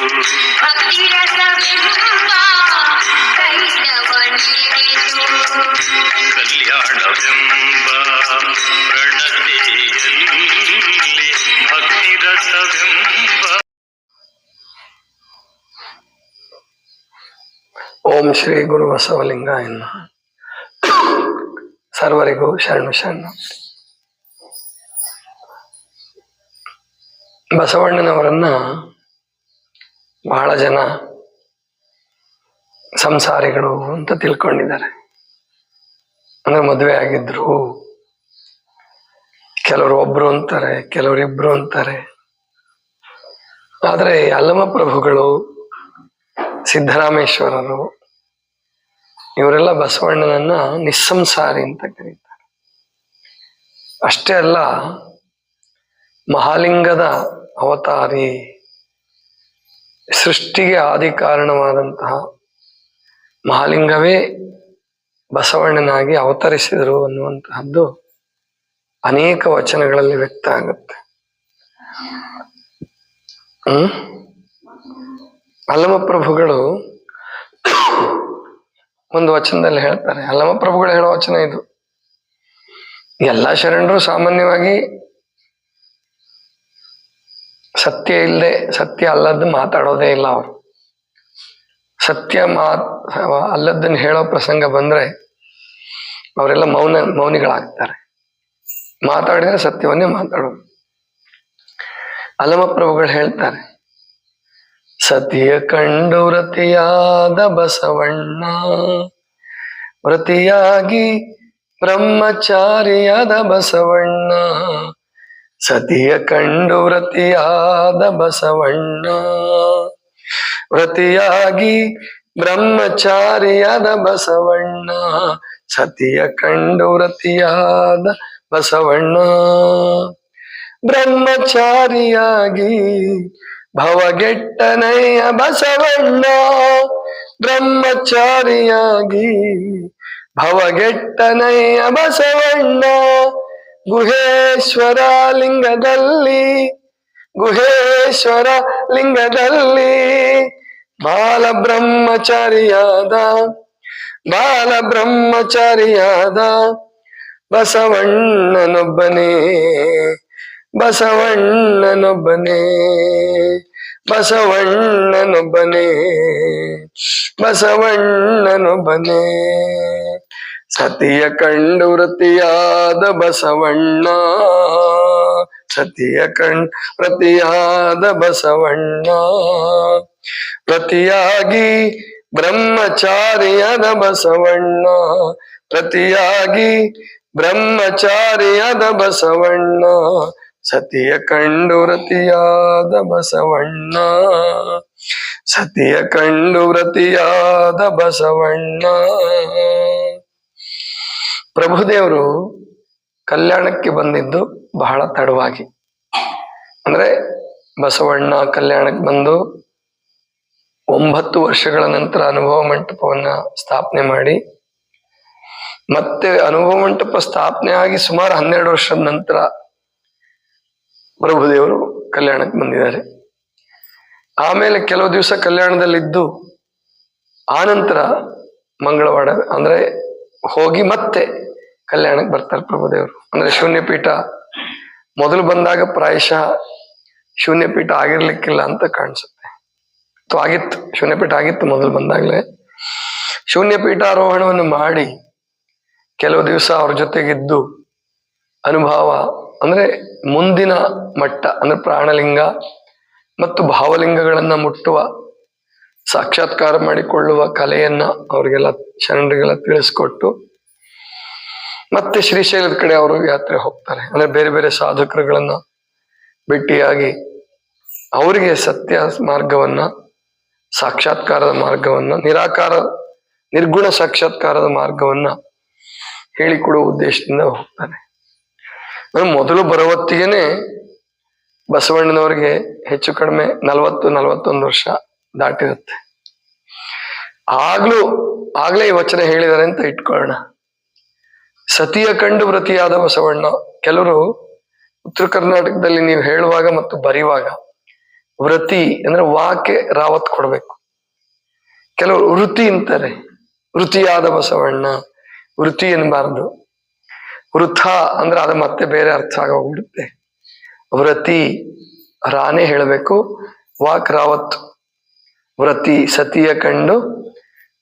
ನೆರೆದು ಭಕ್ತಿರಸವೆಂಬ ಕೈಲವನೆರೆದು ಕಲ್ಯಾಣವೆಂಬ ಪ್ರಣತೆಯಲ್ಲಿ ಭಕ್ತಿ ರಸವೆಂಬ ಓಂ ಶ್ರೀ ಗುರು ಬಸವಲಿಂಗಾಯ ನಮಃ. ಸರ್ವರಿಗೂ ಶರಣು ಶರಣ ಬಸವಣ್ಣನವರನ್ನ ಬಹಳ ಜನ ಸಂಸಾರಿಗಳು ಅಂತ ತಿಳ್ಕೊಂಡಿದ್ದಾರೆ. ಅಂದ್ರೆ ಮದುವೆ ಆಗಿದ್ರು, ಕೆಲವರು ಒಬ್ರು ಅಂತಾರೆ, ಕೆಲವರು ಇಬ್ರು ಅಂತಾರೆ. ಆದ್ರೆ ಅಲ್ಲಮ ಪ್ರಭುಗಳು, ಸಿದ್ದರಾಮೇಶ್ವರರು, ಇವರೆಲ್ಲ ಬಸವಣ್ಣನನ್ನ ನಿಸ್ಸಂಸಾರಿ ಅಂತ ಕರೀತಾರೆ. ಅಷ್ಟೇ ಅಲ್ಲ, ಮಹಾಲಿಂಗದ ಅವತಾರಿ ಸೃಷ್ಟಿಗೆ ಆದಿ ಕಾರಣವಾದಂತಹ ಮಹಾಲಿಂಗವೇ ಬಸವಣ್ಣನಾಗಿ ಅವತರಿಸಿದರು ಅನ್ನುವಂತಹದ್ದು ಅನೇಕ ವಚನಗಳಲ್ಲಿ ವ್ಯಕ್ತ ಆಗುತ್ತೆ. ಹ್ಮ್? ಅಲ್ಲಮ ಪ್ರಭುಗಳು ಒಂದು ವಚನದಲ್ಲಿ ಹೇಳ್ತಾರೆ. ಅಲ್ಲಮ ಪ್ರಭುಗಳು ಹೇಳೋ ವಚನ ಇದು. ಎಲ್ಲ ಶರಣರು ಸಾಮಾನ್ಯವಾಗಿ ಸತ್ಯ ಇಲ್ಲದೆ ಸತ್ಯ ಅಲ್ಲದ್ದು ಮಾತಾಡೋದೇ ಇಲ್ಲ ಅವರು. ಸತ್ಯ ಮಾತ್ ಅಲ್ಲದನ್ನು ಹೇಳೋ ಪ್ರಸಂಗ ಬಂದ್ರೆ ಅವರೆಲ್ಲ ಮೌನ, ಮೌನಿಗಳಾಗ್ತಾರೆ. ಮಾತಾಡಿದ್ರೆ ಸತ್ಯವನ್ನೇ ಮಾತಾಡೋದು. ಅಲ್ಲಮ ಪ್ರಭುಗಳು ಹೇಳ್ತಾರೆ, ಸತಿಯ ಕಂಡು ವ್ರತಿಯಾದ ಬಸವಣ್ಣ, ವ್ರತಿಯಾಗಿ ಬ್ರಹ್ಮಚಾರಿಯಾದ ಬಸವಣ್ಣ ಸತಿಯ ಕಂಡು ವ್ರತಿಯಾದ ಬಸವಣ್ಣ. ವ್ರತಿಯಾಗಿ ಬ್ರಹ್ಮಚಾರಿಯಾದ ಬಸವಣ್ಣ. ಸತಿಯ ಕಂಡು ವ್ರತಿಯಾದ ಬಸವಣ್ಣ. ಬ್ರಹ್ಮಚಾರಿಯಾಗಿ ಭವಗೆಟ್ಟನೆಯ ಬಸವಣ್ಣ. ಬ್ರಹ್ಮಚಾರಿಯಾಗಿ ಭವಗೆಟ್ಟನೆಯ ಬಸವಣ್ಣ. ಗುಹೇಶ್ವರ ಲಿಂಗದಲ್ಲಿ ಗುಹೇಶ್ವರ ಲಿಂಗದಲ್ಲಿ ಬಾಲ ಬ್ರಹ್ಮಚಾರಿಯಾದ ಬಾಲ ಬ್ರಹ್ಮಚಾರಿಯಾದ ಬಸವಣ್ಣನೊಬ್ಬನೇ ಬಸವಣ್ಣನೊಬ್ಬನೇ ಬಸವಣ್ಣನೊಬ್ಬನೇ ಬಸವಣ್ಣನೊಬ್ಬನೇ. ಸತಿಯ ಕಂಡು ವೃತ್ತಿಯಾದ ಬಸವಣ್ಣ. ಸತಿಯ ಕಂಡು ಪ್ರತಿಯಾದ ಬಸವಣ್ಣ. ಪ್ರತಿಯಾಗಿ ಬ್ರಹ್ಮಚಾರಿಯಾದ ಬಸವಣ್ಣ. ಪ್ರತಿಯಾಗಿ ಬ್ರಹ್ಮಚಾರಿಯಾದ ಬಸವಣ್ಣ. ಸತಿಯ ಕಂಡು ವೃತಿಯಾದ ಬಸವಣ್ಣ. ಸತಿಯ ಕಂಡು ವೃತಿಯಾದ ಬಸವಣ್ಣ. ಪ್ರಭುದೇವರು ಕಲ್ಯಾಣಕ್ಕೆ ಬಂದಿದ್ದು ಬಹಳ ತಡವಾಗಿ. ಅಂದ್ರೆ ಬಸವಣ್ಣ ಕಲ್ಯಾಣಕ್ಕೆ ಬಂದು ಒಂಬತ್ತು ವರ್ಷಗಳ ನಂತರ ಅನುಭವ ಮಂಟಪವನ್ನ ಸ್ಥಾಪನೆ ಮಾಡಿ, ಮತ್ತೆ ಅನುಭವ ಮಂಟಪ ಸ್ಥಾಪನೆ ಆಗಿ ಸುಮಾರು ಹನ್ನೆರಡು ವರ್ಷದ ನಂತರ ಪ್ರಭುದೇವರು ಕಲ್ಯಾಣಕ್ಕೆ ಬಂದಿದ್ದಾರೆ. ಆಮೇಲೆ ಕೆಲವು ದಿವಸ ಕಲ್ಯಾಣದಲ್ಲಿದ್ದು ಆನಂತರ ಮಂಗಳವಾರ, ಅಂದ್ರೆ ಹೋಗಿ ಮತ್ತೆ ಕಲ್ಯಾಣಕ್ಕೆ ಬರ್ತಾರೆ ಪ್ರಭುದೇವರು. ಅಂದ್ರೆ ಶೂನ್ಯಪೀಠ ಮೊದಲು ಬಂದಾಗ ಪ್ರಾಯಶಃ ಶೂನ್ಯಪೀಠ ಆಗಿರ್ಲಿಕ್ಕಿಲ್ಲ ಅಂತ ಕಾಣಿಸುತ್ತೆ. ಆಗಿತ್ತು, ಶೂನ್ಯಪೀಠ ಆಗಿತ್ತು ಮೊದಲು ಬಂದಾಗಲೇ. ಶೂನ್ಯಪೀಠಾರೋಹಣವನ್ನು ಮಾಡಿ ಕೆಲವು ದಿವಸ ಅವ್ರ ಜೊತೆಗಿದ್ದು ಅನುಭವ, ಅಂದ್ರೆ ಮುಂದಿನ ಮಟ್ಟ, ಅಂದ್ರೆ ಪ್ರಾಣಲಿಂಗ ಮತ್ತು ಭಾವಲಿಂಗಗಳನ್ನ ಮುಟ್ಟುವ ಸಾಕ್ಷಾತ್ಕಾರ ಮಾಡಿಕೊಳ್ಳುವ ಕಲೆಯನ್ನ ಅವರಿಗೆಲ್ಲ ಶರಣರಿಗೆಲ್ಲ ತಿಳಿಸ್ಕೊಟ್ಟು ಮತ್ತೆ ಶ್ರೀಶೈಲದ ಕಡೆ ಅವರು ಯಾತ್ರೆ ಹೋಗ್ತಾರೆ. ಅಂದ್ರೆ ಬೇರೆ ಬೇರೆ ಸಾಧಕರುಗಳನ್ನ ಭೇಟಿಯಾಗಿ ಅವರಿಗೆ ಸತ್ಯ ಮಾರ್ಗವನ್ನ, ಸಾಕ್ಷಾತ್ಕಾರದ ಮಾರ್ಗವನ್ನ, ನಿರಾಕಾರ, ನಿರ್ಗುಣ ಸಾಕ್ಷಾತ್ಕಾರದ ಮಾರ್ಗವನ್ನ ಹೇಳಿಕೊಡುವ ಉದ್ದೇಶದಿಂದ ಹೋಗ್ತಾನೆ ಮೊದಲು ಬರುವತ್ತಿಗೆನೆ ಬಸವಣ್ಣನವರಿಗೆ ಹೆಚ್ಚು ಕಡಿಮೆ ನಲವತ್ತು, ನಲವತ್ತೊಂದು ವರ್ಷ ದಾಟಿರುತ್ತೆ ಆಗ್ಲೂ, ಆಗ್ಲೇ ಈ ವಚನ ಹೇಳಿದ್ದಾರೆ ಅಂತ ಇಟ್ಕೊಳ್ಳೋಣ. ಸತಿಯ ಕಂಡು ವೃತಿಯಾದ ಬಸವಣ್ಣ, ಕೆಲವರು ಉತ್ತರ ಕರ್ನಾಟಕದಲ್ಲಿ ನೀವು ಹೇಳುವಾಗ ಮತ್ತು ಬರೆಯುವಾಗ ವೃತಿ ಅಂದ್ರೆ ವಾಕೆ ರಾವತ್ ಕೊಡ್ಬೇಕು. ಕೆಲವರು ವೃತಿ ಅಂತಾರೆ. ವೃತಿಯಾದ ಬಸವಣ್ಣ, ವೃತಿ ಎನ್ಬಾರದು ವೃಥ ಅಂದ್ರೆ ಅದು ಮತ್ತೆ ಬೇರೆ ಅರ್ಥ ಆಗೋಗ್ಬಿಡುತ್ತೆ. ವೃತಿ ರಾನೇ ಹೇಳಬೇಕು, ವಾಕ್ ರಾವತ್ ವ್ರತಿ ಸತಿಯ ಕಂಡು,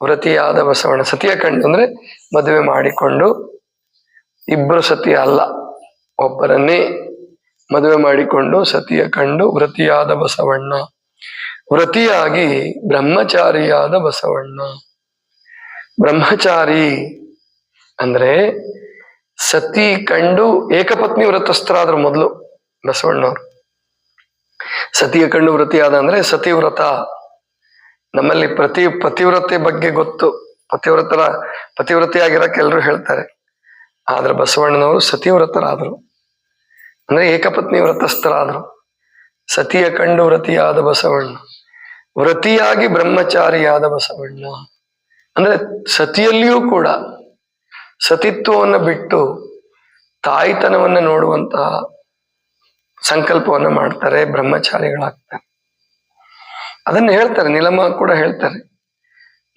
ವ್ರತಿಯಾದ ಬಸವಣ್ಣ ಸತಿಯ ಕಂಡು ಅಂದ್ರೆ ಮದುವೆ ಮಾಡಿಕೊಂಡು ಇಬ್ಬರು ಸತಿ ಅಲ್ಲ, ಒಬ್ಬರನ್ನೇ ಮದುವೆ ಮಾಡಿಕೊಂಡು ಸತಿಯ ಕಂಡು ವ್ರತಿಯಾದ ಬಸವಣ್ಣ. ವ್ರತಿಯಾಗಿ ಬ್ರಹ್ಮಚಾರಿಯಾದ ಬಸವಣ್ಣ. ಬ್ರಹ್ಮಚಾರಿ ಅಂದ್ರೆ ಸತಿ ಕಂಡು ಏಕಪತ್ನಿ ವ್ರತಸ್ಥರಾದ್ರು ಮೊದಲು ಬಸವಣ್ಣವ್ರು. ಸತಿಯ ಕಂಡು ವ್ರತಿಯಾದ ಅಂದ್ರೆ ಸತಿವ್ರತ. ನಮ್ಮಲ್ಲಿ ಪ್ರತಿ, ಪತಿವ್ರತೆ ಬಗ್ಗೆ ಗೊತ್ತು. ಪತಿವ್ರತರ, ಪತಿವ್ರತೆಯಾಗಿರಕ್ಕೆ ಎಲ್ಲರೂ ಹೇಳ್ತಾರೆ. ಆದ್ರೆ ಬಸವಣ್ಣನವರು ಸತಿವ್ರತರಾದರು. ಅಂದ್ರೆ ಏಕಪತ್ನಿ ವ್ರತಸ್ಥರಾದರು. ಸತಿಯ ಕಂಡು ವ್ರತಿಯಾದ ಬಸವಣ್ಣ. ವ್ರತಿಯಾಗಿ ಬ್ರಹ್ಮಚಾರಿಯಾದ ಬಸವಣ್ಣ. ಅಂದ್ರೆ ಸತಿಯಲ್ಲಿಯೂ ಕೂಡ ಸತಿತ್ವವನ್ನು ಬಿಟ್ಟು ತಾಯಿತನವನ್ನು ನೋಡುವಂತಹ ಸಂಕಲ್ಪವನ್ನ ಮಾಡ್ತಾರೆ, ಬ್ರಹ್ಮಚಾರಿಗಳಾಗ್ತಾರೆ. ಅದನ್ನ ಹೇಳ್ತಾರೆ ನಿಲಮ ಕೂಡ ಹೇಳ್ತಾರೆ.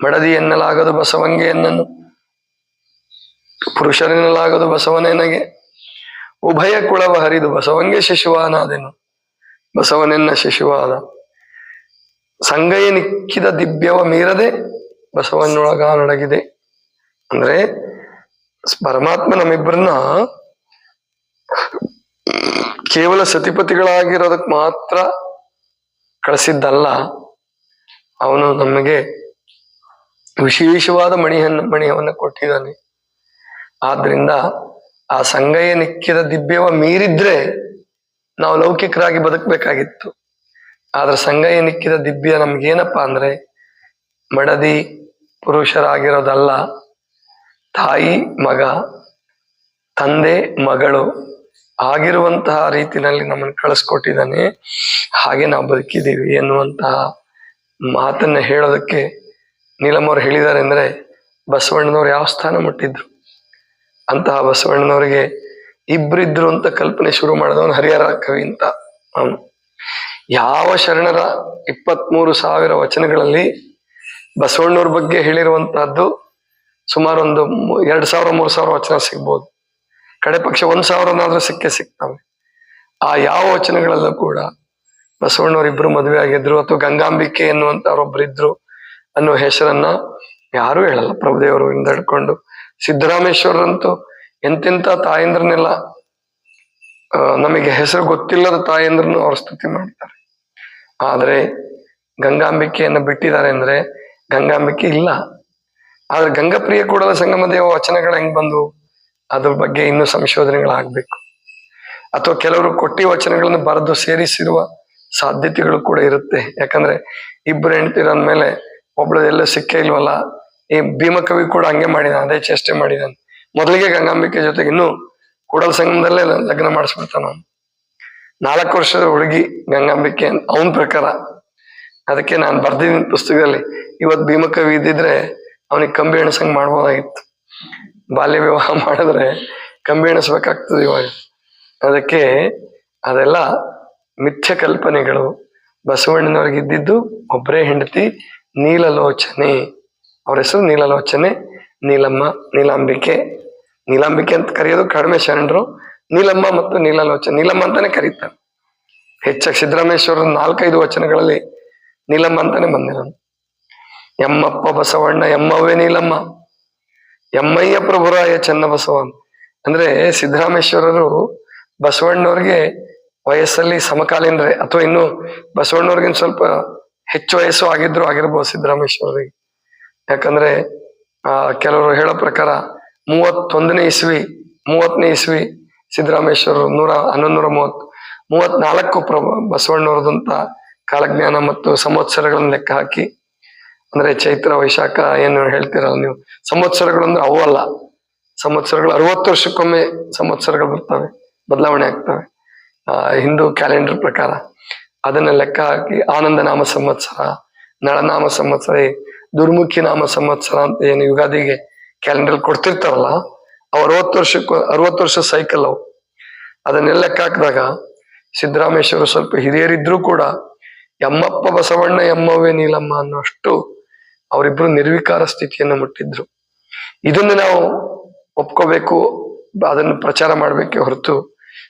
ಮಡದಿ ಎನ್ನಲಾಗದು ಬಸವಂಗೆ ಎನ್ನನು ಪುರುಷರೆನ್ನಲಾಗದು ಬಸವನೇನಗೆ ಉಭಯ ಕುಳವ ಹರಿದು ಬಸವಂಗೆ ಶಿಶುವಾನಾದೆನು, ಬಸವನೆನ್ನ ಶಿಶುವಾದ. ಸಂಗಯ ನಿಕ್ಕಿದ ದಿವ್ಯವ ಮೀರದೆ ಬಸವನೊಳಗಾನಡಗಿದೆ ಅಂದ್ರೆ ಪರಮಾತ್ಮ ನಮ್ಮಿಬ್ಬರನ್ನ ಕೇವಲ ಸತಿಪತಿಗಳಾಗಿರೋದಕ್ಕೆ ಮಾತ್ರ ಕಳಿಸಿದ್ದಲ್ಲ. ಅವನು ನಮಗೆ ವಿಶೇಷವಾದ ಮಣಿಯನ್ನು ಮಣಿಯವನ್ನು ಕೊಟ್ಟಿದ್ದಾನೆ. ಆದ್ರಿಂದ ಆ ಸಂಗಯ ನಿಕ್ಕಿದ ದಿಬ್ಬ್ಯವ ಮೀರಿದ್ರೆ ನಾವು ಲೌಕಿಕರಾಗಿ ಬದುಕಬೇಕಾಗಿತ್ತು. ಆದ್ರೆ ಸಂಗಯ ನಿಕ್ಕಿದ ದಿವ್ಯ ನಮ್ಗೇನಪ್ಪ ಅಂದ್ರೆ ಮಡದಿ ಪುರುಷರಾಗಿರೋದಲ್ಲ, ತಾಯಿ, ಮಗ, ತಂದೆ, ಮಗಳು ಆಗಿರುವಂತಹ ರೀತಿನಲ್ಲಿ ನಮ್ಮನ್ನು ಕಳಿಸ್ಕೊಟ್ಟಿದ್ದಾನೆ. ಹಾಗೆ ನಾವು ಬದುಕಿದ್ದೀವಿ ಎನ್ನುವಂತಹ ಮಾತನ್ನ ಹೇಳೋದಕ್ಕೆ ನೀಲಮ್ಮವ್ರು ಹೇಳಿದ್ದಾರೆ ಅಂದ್ರೆ ಬಸವಣ್ಣನವ್ರು ಯಾವ ಸ್ಥಾನ ಮುಟ್ಟಿದ್ರು? ಅಂತಹ ಬಸವಣ್ಣನವರಿಗೆ ಇಬ್ಬರಿದ್ರು ಅಂತ ಕಲ್ಪನೆ ಶುರು ಮಾಡಿದವನು ಹರಿಹರ ಕವಿ ಅಂತ ಅವನು. ಯಾವ ಶರಣರ ಇಪ್ಪತ್ಮೂರು ಸಾವಿರ ವಚನಗಳಲ್ಲಿ ಬಸವಣ್ಣವ್ರ ಬಗ್ಗೆ ಹೇಳಿರುವಂತಹದ್ದು ಸುಮಾರು ಒಂದು ಎರಡು ಸಾವಿರ, ಮೂರು ಸಾವಿರ ವಚನ ಸಿಗ್ಬೋದು. ಕಡೆ ಪಕ್ಷ ಒಂದು ಸಾವಿರನಾದ್ರೂ ಸಿಕ್ಕೇ ಸಿಗ್ತವೆ. ಆ ಯಾವ ವಚನಗಳಲ್ಲೂ ಕೂಡ ಬಸವಣ್ಣವ್ರ ಇಬ್ರು ಮದುವೆ ಆಗಿದ್ರು ಅಥವಾ ಗಂಗಾಂಬಿಕೆ ಎನ್ನುವಂತವ್ರೊಬ್ರು ಇದ್ರು ಅನ್ನೋ ಹೆಸರನ್ನ ಯಾರು ಹೇಳಲ್ಲ. ಪ್ರಭುದೇವರು ಇಂದ ಹಿಡ್ಕೊಂಡು ಸಿದ್ದರಾಮೇಶ್ವರರಂತೂ ಎಂತೆಂತ ತಾಯಂದ್ರನ್ನೆಲ್ಲ ನಮಗೆ ಹೆಸರು ಗೊತ್ತಿಲ್ಲದ ತಾಯಂದ್ರನ್ನು ಅವ್ರ ಸ್ತುತಿ ಮಾಡ್ತಾರೆ. ಆದ್ರೆ ಗಂಗಾಂಬಿಕೆಯನ್ನು ಬಿಟ್ಟಿದ್ದಾರೆ ಅಂದ್ರೆ ಗಂಗಾಂಬಿಕೆ ಇಲ್ಲ. ಆದ್ರೆ ಗಂಗಾಪ್ರಿಯ ಕೂಡಲ ಸಂಗಮದೇವ ವಚನಗಳು ಹೆಂಗ್ ಬಂದು ಅದ್ರ ಬಗ್ಗೆ ಇನ್ನೂ ಸಂಶೋಧನೆಗಳಾಗಬೇಕು. ಅಥವಾ ಕೆಲವರು ಕೊಟ್ಟಿ ವಚನಗಳನ್ನು ಬರೆದು ಸೇರಿಸಿರುವ ಸಾಧ್ಯತೆಗಳು ಕೂಡ ಇರುತ್ತೆ. ಯಾಕಂದ್ರೆ ಇಬ್ಬರು ಹೆಂಡತಿರ ಅಂದ್ಮೇಲೆ ಒಬ್ಳು ಎಲ್ಲ ಸಿಕ್ಕೇ ಇಲ್ವಲ್ಲ? ಈ ಭೀಮಕವಿ ಕೂಡ ಹಂಗೆ ಮಾಡಿದ ಅದೇ ಚೇಷ್ಟೆ ಮಾಡಿದಾನೆ. ಮೊದಲಿಗೆ ಗಂಗಾಂಬಿಕೆ ಜೊತೆಗೆ ಇನ್ನೂ ಕೂಡಲ್ ಸಂಗಮದಲ್ಲೇ ಲಗ್ನ ಮಾಡಿಸ್ಬಿಡ್ತಾನ ನಾಲ್ಕು ವರ್ಷದ ಹುಡುಗಿ ಗಂಗಾಂಬಿಕೆ ಅವನ ಪ್ರಕಾರ. ಅದಕ್ಕೆ ನಾನು ಬರ್ದಿದ್ದೀನಿ ಪುಸ್ತಕದಲ್ಲಿ. ಇವತ್ತು ಭೀಮಕವಿ ಇದ್ದಿದ್ರೆ ಅವನಿಗೆ ಕಂಬಿ ಎಣಸಂಗ್ ಮಾಡ್ಬೋದಾಗಿತ್ತು. ಬಾಲ್ಯ ವಿವಾಹ ಮಾಡಿದ್ರೆ ಕಂಬಿ ಎಣಿಸ್ಬೇಕಾಗ್ತದೆ ಇವಾಗ. ಅದಕ್ಕೆ ಅದೆಲ್ಲ ಮಿಥ್ಯ ಕಲ್ಪನೆಗಳು. ಬಸವಣ್ಣನವ್ರಿಗೆ ಇದ್ದಿದ್ದು ಒಬ್ಬರೇ ಹೆಂಡತಿ ನೀಲಲೋಚನೆ. ಅವ್ರ ಹೆಸರು ನೀಲಲೋಚನೆ, ನೀಲಮ್ಮ, ನೀಲಾಂಬಿಕೆ. ನೀಲಾಂಬಿಕೆ ಅಂತ ಕರೆಯೋದು ಕಡಿಮೆ ಶರಣರು. ನೀಲಮ್ಮ ಮತ್ತು ನೀಲಲೋಚನೆ ನೀಲಮ್ಮ ಅಂತಾನೆ ಕರೀತಾರೆ. ಹೆಚ್ಚಾಗಿ ಸಿದ್ದರಾಮೇಶ್ವರ ನಾಲ್ಕೈದು ವಚನಗಳಲ್ಲಿ ನೀಲಮ್ಮ ಅಂತಾನೆ ಬಂದಿರೋದು. ಎಮ್ಮಪ್ಪ ಬಸವಣ್ಣ, ಎಮ್ಮವ್ವೇ ನೀಲಮ್ಮ. ಎಮ್ಮಯ್ಯ ಪ್ರಭುರಾಯ ಚನ್ನಬಸವ ಅಂದ್ರೆ ಸಿದ್ದರಾಮೇಶ್ವರರು ಬಸವಣ್ಣವ್ರಿಗೆ ವಯಸ್ಸಲ್ಲಿ ಸಮಕಾಲೀನರೇ, ಅಥವಾ ಇನ್ನು ಬಸವಣ್ಣವ್ರಿಗಿನ್ ಸ್ವಲ್ಪ ಹೆಚ್ಚು ವಯಸ್ಸು ಆಗಿದ್ರು ಆಗಿರ್ಬೋದು ಸಿದ್ದರಾಮೇಶ್ವರರಿಗೆ ಯಾಕಂದ್ರೆ, ಆ, ಕೆಲವರು ಹೇಳೋ ಪ್ರಕಾರ ಮೂವತ್ತೊಂದನೇ ಇಸ್ವಿ, ಮೂವತ್ತನೇ ಇಸ್ವಿ ಸಿದ್ದರಾಮೇಶ್ವರರು ನೂರ ಹನ್ನೊಂದು ನೂರ ಮೂವತ್ ಮೂವತ್ನಾಲ್ಕು ಪ್ರ ಬಸವಣ್ಣವ್ರದಂತ ಕಾಲಜ್ಞಾನ ಮತ್ತು ಸಂವತ್ಸರಗಳನ್ನು ಲೆಕ್ಕ ಹಾಕಿ, ಅಂದ್ರೆ ಚೈತ್ರ, ವೈಶಾಖ ಏನು ಹೇಳ್ತೀರಲ್ಲ ನೀವು, ಸಂವತ್ಸರಗಳು ಅಂದ್ರೆ ಅವಲ್ಲ ಸಂವತ್ಸರಗಳು ಅರವತ್ತು ವರ್ಷಕ್ಕೊಮ್ಮೆ ಸಂವತ್ಸರಗಳು ಬರ್ತವೆ, ಬದಲಾವಣೆ ಆಗ್ತವೆ. ಹಿಂದೂ ಕ್ಯಾಲೆಂಡರ್ ಪ್ರಕಾರ ಅದನ್ನ ಲೆಕ್ಕ ಹಾಕಿ ಆನಂದ ನಾಮ ಸಂವತ್ಸರ, ನಳನಾಮ ಸಂವತ್ಸರ ದುರ್ಮುಖಿ ನಾಮ ಸಂವತ್ಸರ ಅಂತ ಏನು ಯುಗಾದಿಗೆ ಕ್ಯಾಲೆಂಡರ್ ಕೊಡ್ತಿರ್ತಾರಲ್ಲ ಅವು ಅರವತ್ತು ವರ್ಷಕ್ಕೂ ಅರವತ್ತು ವರ್ಷ ಸೈಕಲ್ ಅವು. ಅದನ್ನೆಲ್ಲ ಲೆಕ್ಕ ಹಾಕಿದಾಗ ಸಿದ್ದರಾಮೇಶ್ವರ ಸ್ವಲ್ಪ ಹಿರಿಯರಿದ್ರು ಕೂಡ ಎಮ್ಮಪ್ಪ ಬಸವಣ್ಣ ಎಮ್ಮವೇ ನೀಲಮ್ಮ ಅನ್ನೋಷ್ಟು ಅವರಿಬ್ರು ನಿರ್ವಿಕಾರ ಸ್ಥಿತಿಯನ್ನು ಮುಟ್ಟಿದ್ರು. ಇದನ್ನು ನಾವು ಒಪ್ಕೋಬೇಕು, ಅದನ್ನು ಪ್ರಚಾರ ಮಾಡಬೇಕೆ ಹೊರತು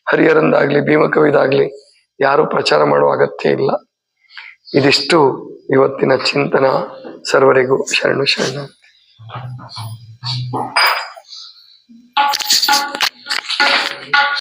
ಹರಿಹರಂದಾಗ್ಲಿ ಭೀಮಕವಿದಾಗ್ಲಿ ಯಾರು ಪ್ರಚಾರ ಮಾಡುವ ಅಗತ್ಯ ಇಲ್ಲ. ಇದಿಷ್ಟು ಇವತ್ತಿನ ಚಿಂತನ. ಸರ್ವರಿಗೂ ಶರಣು ಶರಣ.